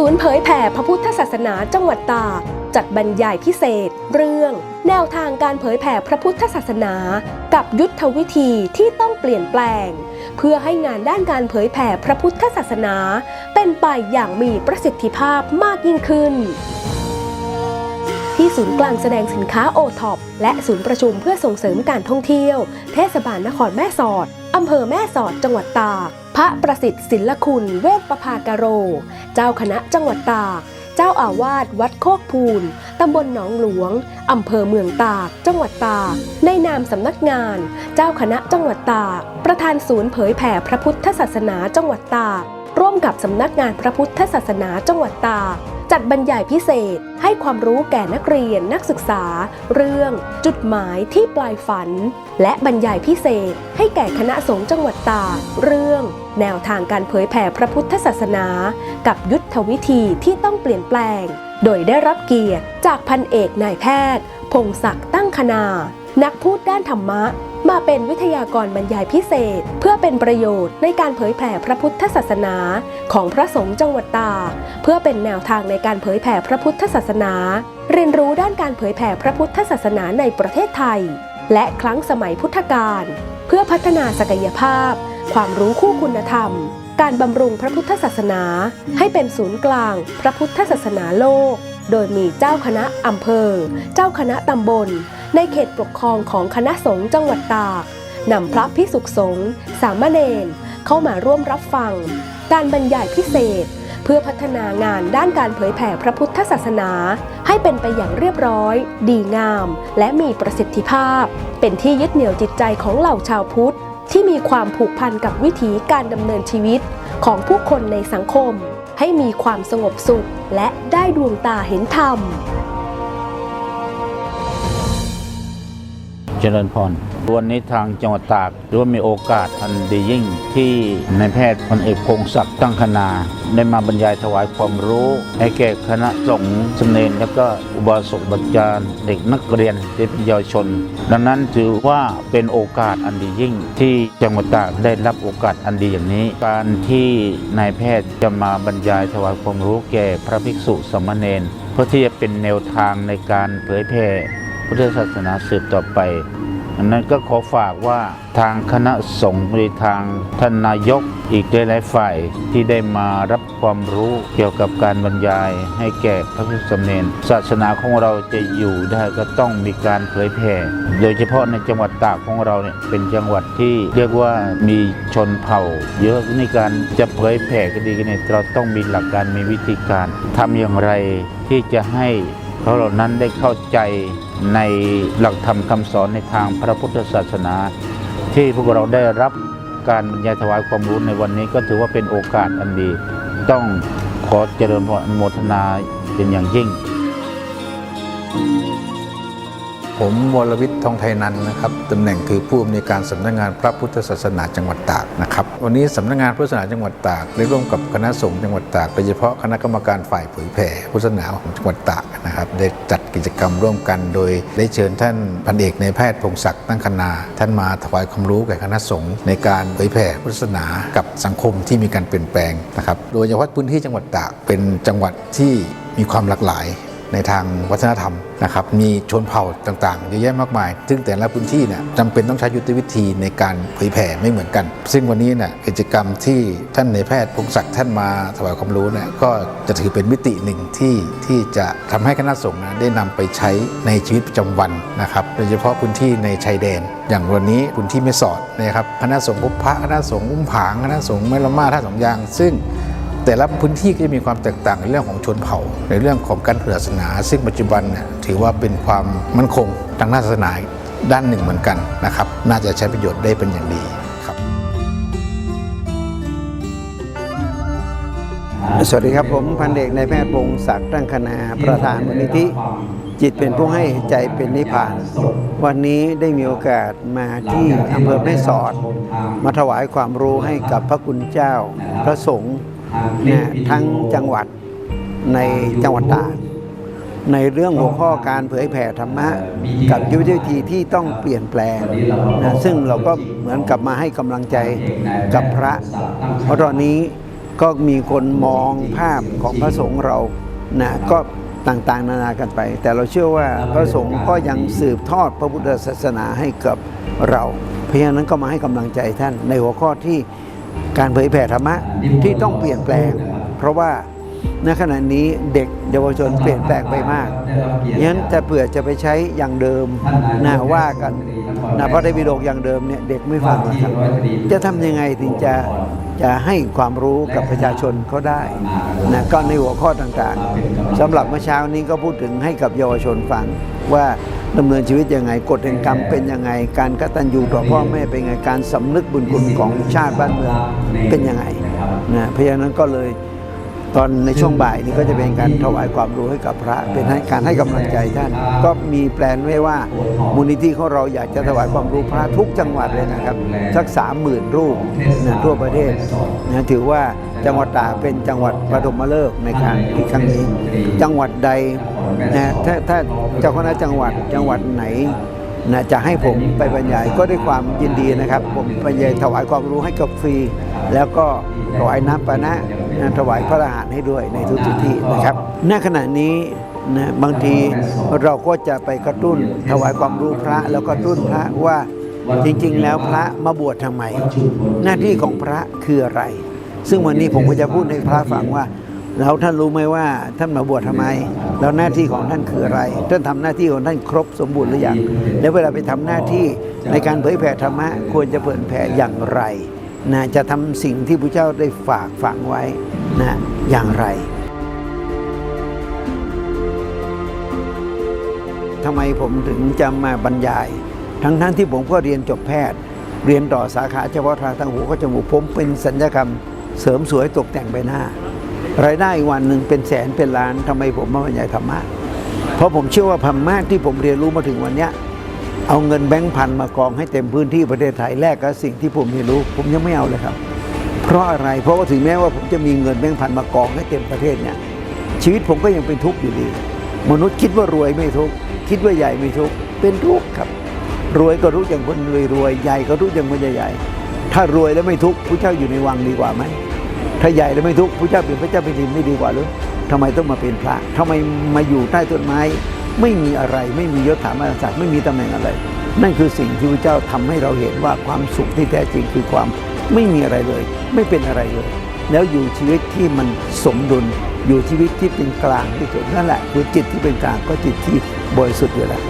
ศูนย์เผยแผ่พระพุทธศาสนาจังหวัดตากจัดบรรยายพิเศษ เรื่อง แนวทางการเผยแผ่พระพุทธศาสนา กับยุทธวิธีที่ต้องเปลี่ยนแปลง เพื่อให้งานด้านการเผยแผ่พระพุทธศาสนา เป็นไปอย่างมีประสิทธิภาพมากยิ่งขึ้น ที่ศูนย์กลางแสดงสินค้าโอท็อปและศูนย์ประชุมเพื่อส่งเสริมการท่องเที่ยว เทศบาลนครแม่สอดอำเภอแม่สอดจังหวัดตาก พระประสิทธิ์ศิลคุณเวชประภากโร เจ้าคณะจังหวัดตาก เจ้าอาวาสวัดโคกภูนตำบลหนองหลวง อำเภอเมืองตาก จังหวัดตาก ในนามสำนักงาน เจ้าคณะจังหวัดตาก ประธานศูนย์เผยแผ่พระพุทธศาสนาจังหวัดตาก ร่วมกับสำนักงานพระพุทธศาสนาจังหวัดตาก จัดบรรยายพิเศษให้ความรู้แก่นักเรียนนักศึกษา เรื่องจุดหมายที่ปลายฝัน และบรรยายพิเศษให้แก่คณะสงฆ์จังหวัดตากเรื่อง แนวทางการเผยแผ่พระพุทธศาสนา กับยุทธวิธีที่ต้องเปลี่ยนแปลง โดยได้รับเกียรติจากพันเอกนายแพทย์ พงศักดิ์ตั้งคณานักพูดด้านธรรมะ มาเป็นวิทยากรบรรยายพิเศษ เพื่อเป็นประโยชน์ในการเผยแผ่พระพุทธศาสนาของพระสงฆ์จังหวัดตา เพื่อเป็นแนวทางในการเผยแผ่พระพุทธศาสนา เรียนรู้ด้านการเผยแผ่พระพุทธศาสนาในประเทศไทย และครั้งสมัยพุทธกาลเพื่อพัฒนาศักยภาพ ความรู้คู่คุณธรรม การบำรุงพระพุทธศาสนา ให้เป็นศูนย์กลาง พระพุทธศาสนาโลก โดยมีเจ้าคณะอำเภอ เจ้าคณะตำบล ในเขตปกครองของคณะสงฆ์จังหวัดตากนำพระพิสุขสงฆ์สามเณรเข้ามาร่วมรับฟัง การบรรยายพิเศษ เพื่อพัฒนางานด้านการเผยแผ่พระพุทธศาสนา ให้เป็นไปอย่างเรียบร้อย ดีงาม และมีประสิทธิภาพ เป็นที่ยึดเหนี่ยวจิตใจของเหล่าชาวพุทธ ที่มีความผูกพันกับวิถีการดำเนินชีวิตของผู้คนในสังคม ให้มีความสงบสุขและได้ดวงตาเห็นธรรม เจริญพร วันนี้ทางจังหวัดตากถือว่ามีโอกาสอันดียิ่งที่นายแพทย์พลเอกพงศักดิ์ตั้งคณา ได้มาบรรยายถวายความรู้ให้แก่คณะสงฆ์สมเนรและก็อุบาสกบัจจารย์เด็กนักเรียนเด็กเยาวชน ดังนั้นถือว่าเป็นโอกาสอันดียิ่ง ที่จังหวัดตากได้รับโอกาสอันดีอย่างนี้ การที่นายแพทย์จะมาบรรยายถวายความรู้แก่พระภิกษุสามเณรเพื่อที่จะเป็นแนวทางในการเผยแผ่ พุทธศาสนาสืบต่อไปอันนั้นก็ขอฝากว่าทางคณะสงฆ์หรือทางท่านนายกอีกหลายๆฝ่ายที่ได้มารับความรู้เกี่ยวกับการบรรยายให้แก่พระภิกษุสมเณรศาสนาของเราจะอยู่ได้ก็ต้องมีการเผยแผ่โดยเฉพาะในจังหวัดตากของเราเนี่ยเป็นจังหวัดที่เรียกว่ามีชนเผ่า เยอะในการจะเผยแผ่ก็ดีกันเนี่ยเราต้องมีหลักการมีวิธีการทำอย่างไรที่จะให้เขาเหล่านั้นได้เข้าใจ ในหลักธรรมคำสอนในทางพระพุทธศาสนา ที่พวกเราได้รับการบรรยายถวายความรู้ในวันนี้ก็ถือว่าเป็นโอกาสอันดี ต้องขอเจริญพรอนุโมทนาเป็นอย่างยิ่ง ผมวรวิทย์ทองไทยนันนะครับตำแหน่งคือผู้อำนวยการสำนักงานพระพุทธศาสนาจังหวัดตากนะครับ วันนี้สำนักงานพุทธศาสนาจังหวัดตากได้ร่วมกับคณะสงฆ์จังหวัดตากโดยเฉพาะคณะกรรมการฝ่ายเผยแผ่พุทธศาสนาของจังหวัดตากนะครับได้จัดกิจกรรมร่วมกัน โดยได้เชิญท่านพันเอกในแพทย์พงศักดิ์ตั้งคณาท่านมาถวายความรู้แก่คณะสงฆ์ในการเผยแผ่พุทธศาสนากับสังคมที่มีการเปลี่ยนแปลงนะครับ โดยเฉพาะพื้นที่จังหวัดตากเป็นจังหวัดที่มีความหลากหลาย ในทางวัฒนธรรมนะครับมีชนเผ่าต่างๆเยอะแยะมากมาย ซึ่งแต่ละพื้นที่เนี่ยจำเป็นต้องใช้ยุทธวิธีในการเผยแผ่ไม่เหมือนกัน ซึ่งวันนี้เนี่ยกิจกรรมที่ท่านในแพทย์พงศักดิ์ท่านมาถวายความรู้เนี่ยก็จะถือเป็นมิติหนึ่งที่ที่จะทำให้คณะสงฆ์นะได้นำไปใช้ในชีวิตประจำวันนะครับโดยเฉพาะพื้นที่ในชายแดน อย่างวันนี้พื้นที่ไม่สอดนะครับคณะสงฆ์พบพระคณะสงฆ์อุ้มผางคณะสงฆ์แม่ละมาท่าสองยาง ซึ่ง แต่ละพื้นที่ก็จะมีความแตกต่างในเรื่องของชนเผ่า ในเรื่องของการเผยศาสนา ซึ่งปัจจุบันเนี่ยถือว่าเป็นความมั่นคงทางด้านศาสนาด้านหนึ่งเหมือนกันนะครับ น่าจะใช้ประโยชน์ได้เป็นอย่างดีครับ สวัสดีครับผมพันเอกนายแพทย์วงศักดิ์ตั้งคณาประธานมูลนิธิจิตเป็นผู้ให้ใจเป็นนิพพาน วันนี้ได้มีโอกาสมาที่อำเภอแม่สอด มาถวายความรู้ให้กับพระคุณเจ้า พระสงฆ์ ทั้งจังหวัดในจังหวัดตากในเรื่องหัวข้อการเผยแผ่ธรรมะ กับยุทธวิธีที่ต้องเปลี่ยนแปลงนะซึ่งเราก็เหมือนกับมาให้กำลังใจกับพระ เพราะตอนนี้ก็มีคนมองภาพของพระสงฆ์เรานะก็ต่างๆ นานากันไป แต่เราเชื่อว่าพระสงฆ์ก็ยังสืบทอดพระพุทธศาสนาให้กับเรา เพราะฉะนั้นก็มาให้กำลังใจท่านในหัวข้อที่ การเผยแผ่ธรรมะที่ต้องเปลี่ยนแปลง เพราะว่าณขณะนี้เด็กเยาวชนเปลี่ยนแปลงไปมากงั้นจะเผื่อจะไปใช้อย่างเดิมนะว่ากันนะพระไตรปิฎกอย่างเดิมเนี่ยเด็กไม่ฟังครับจะทำยังไงถึงจะจะให้ความรู้กับประชาชนเขาได้นะก็ในหัวข้อต่างๆสำหรับเมื่อเช้านี้ก็พูดถึงให้กับเยาวชนฟังว่า ดำเนินชีวิตยังไงกฎแห่งกรรมเป็นยังไง การกตัญญูต่อพ่อแม่เป็นยังไงการสำนึกบุญคุณของชาติบ้านเมืองเป็นยังไงนะเพราะฉะนั้นก็เลย ตอนในช่วงบ่ายนี้ก็จะเป็นการถวายความรู้ให้กับพระ เป็นให้การให้กำลังใจท่าน ก็มีแปลนไว้ว่ามูลนิธิของเราอยากจะถวายความรู้พระทุกจังหวัดเลยนะครับสักสามหมื่นรูปนะทั่วประเทศนะถือว่าจังหวัดตากเป็นจังหวัดปฐมฤกษ์ในการที่ครั้งนี้ จังหวัดใดนะถ้าถ้าเจ้าคณะจังหวัดจังหวัดไหน นะจะให้ผมไปบรรยายก็ด้วยความยินดีนะครับ ผมบรรยายถวายความรู้ให้กับฟรี แล้วก็ถวายน้ำปานะนะถวายพระอาหารให้ด้วยในทุกที่นะครับณขณะนี้นะบางทีเราก็จะไปกระตุ้นถวายความรู้พระแล้วก็ตุ้นพระว่าจริงๆ แล้วพระมาบวชทำไม หน้าที่ของพระคืออะไร ซึ่งวันนี้ผมก็จะพูดให้พระฟังว่า แล้วท่านรู้ไหมว่าท่านมาบวชทำไม แล้วหน้าที่ของท่านคืออะไร ท่านทำหน้าที่ของท่านครบสมบูรณ์หรือยังแล้วเวลาไปทำหน้าที่ในการเผยแผ่ธรรมะควรจะเผยแผ่อย่างไรนะจะทำสิ่งที่พระเจ้าได้ฝากฝังไว้นะอย่างไรทำไมผมถึงจะมาบรรยาย ทั้งทั้งที่ผมก็เรียนจบแพทย์ เรียนต่อสาขาเฉพาะทางทางหูก็จมูกผมเป็นสัญญกรรมเสริมสวยตกแต่งใบหน้า รายได้วันหนึ่งเป็นแสนเป็นล้านทำไมผมมาบรรยายธรรมะ เพราะผมเชื่อว่าธรรมะที่ผมเรียนรู้มาถึงวันเนี้ยเอาเงินแบงค์พันมากองให้เต็มพื้นที่ประเทศไทยแลกกับสิ่งที่ผมเรียนรู้ ผมยังไม่เอาเลยครับ เพราะอะไรเพราะว่าถึงแม้ว่าผมจะมีเงินแบงค์พันมากองให้เต็มประเทศเนี่ยชีวิตผมก็ยังเป็นทุกข์อยู่ดี มนุษย์คิดว่ารวยไม่ทุกข์คิดว่าใหญ่ไม่ทุกข์เป็นทุกข์ครับ รวยก็รู้อย่างคนรวยรวยใหญ่ก็รู้อย่างคนใหญ่ๆถ้ารวยแล้วไม่ทุกข์พระเจ้าอยู่ในวังดีกว่าไหม ถ้าใหญ่แล้วไม่ทุกข์พระเจ้าเป็นพระเจ้าเป็นดินไม่ดีกว่าหรือทำไมต้องมาเป็นพระทำไมมาอยู่ใต้ต้นไม้ ไม่มีอะไรไม่มียศถาบรรดาศักดิ์ไม่มีตำแหน่งอะไร นั่นคือสิ่งที่พระเจ้าทำให้เราเห็นว่าความสุขที่แท้จริงคือความไม่มีอะไรเลย ไม่เป็นอะไรเลย แล้วอยู่ชีวิตที่มันสมดุลอยู่ชีวิตที่เป็นกลางที่สุดนั่นแหละคือจิตที่เป็นกลางก็จิตที่บริสุทธิ์อยู่แล้ว